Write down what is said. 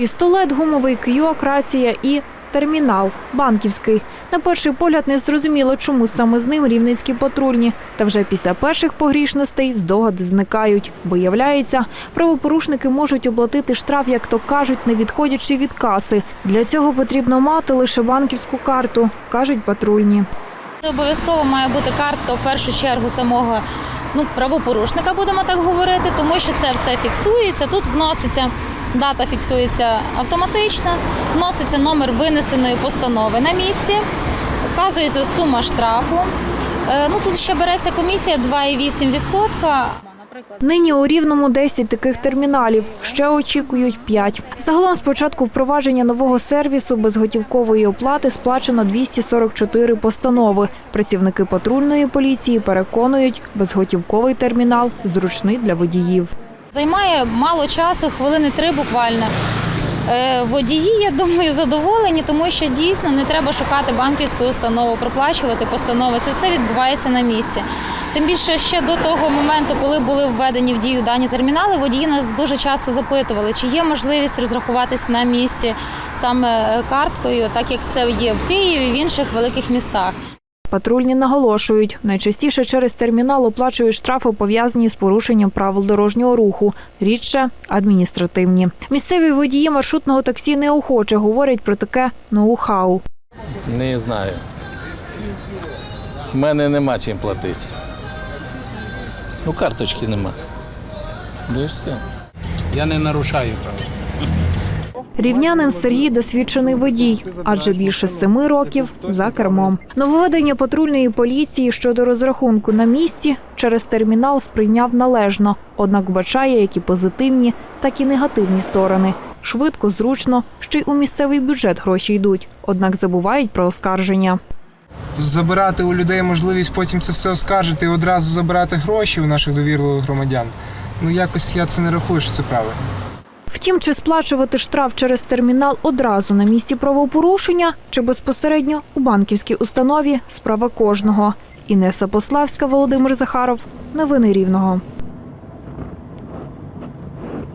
Пістолет, гумовий кийок, рація і термінал банківський. На перший погляд не зрозуміло, чому саме з ним рівненські патрульні. Та вже після перших погрішностей здогади зникають. Виявляється, правопорушники можуть оплатити штраф, як то кажуть, не відходячи від каси. Для цього потрібно мати лише банківську карту, кажуть патрульні. Обов'язково має бути картка в першу чергу самого ну, правопорушника, будемо так говорити, тому що це все фіксується. Тут вноситься дата, фіксується автоматично, вноситься номер винесеної постанови на місці, вказується сума штрафу. Е, Ну тут ще береться комісія 2,8%. Нині у Рівному 10 таких терміналів, ще очікують 5. Загалом з початку впровадження нового сервісу безготівкової оплати сплачено 244 постанови. Працівники патрульної поліції переконують, безготівковий термінал зручний для водіїв. Займає мало часу, хвилини три буквально. Е, Водії, я думаю, задоволені, тому що дійсно не треба шукати банківську установу, проплачувати постанови. Це все відбувається на місці. Тим більше ще до того моменту, коли були введені в дію дані термінали, водії нас дуже часто запитували, чи є можливість розрахуватись на місці саме е, карткою, так як це є в Києві, в інших великих містах. Патрульні наголошують, найчастіше через термінал оплачують штрафи, пов'язані з порушенням правил дорожнього руху, рідше адміністративні. Місцеві водії маршрутного таксі неохоче говорять про таке ноу-хау. Не знаю. У мене нема чим платити. Ну, карточки нема. Да і все. Я не нарушаю права. Рівнянин Сергій досвідчений водій, адже більше семи років за кермом. Нововведення патрульної поліції щодо розрахунку на місці через термінал сприйняв належно, однак вбачає як і позитивні, так і негативні сторони. Швидко, зручно, ще й у місцевий бюджет гроші йдуть, однак забувають про оскарження. забирати у людей можливість потім це все оскаржити і одразу забирати гроші у наших довірливих громадян. Ну якось я це не рахую, що це правильно. Втім, чи сплачувати штраф через термінал одразу на місці правопорушення, чи безпосередньо у банківській установі справа кожного. Інеса Пославська, Володимир Захаров. Новини Рівного.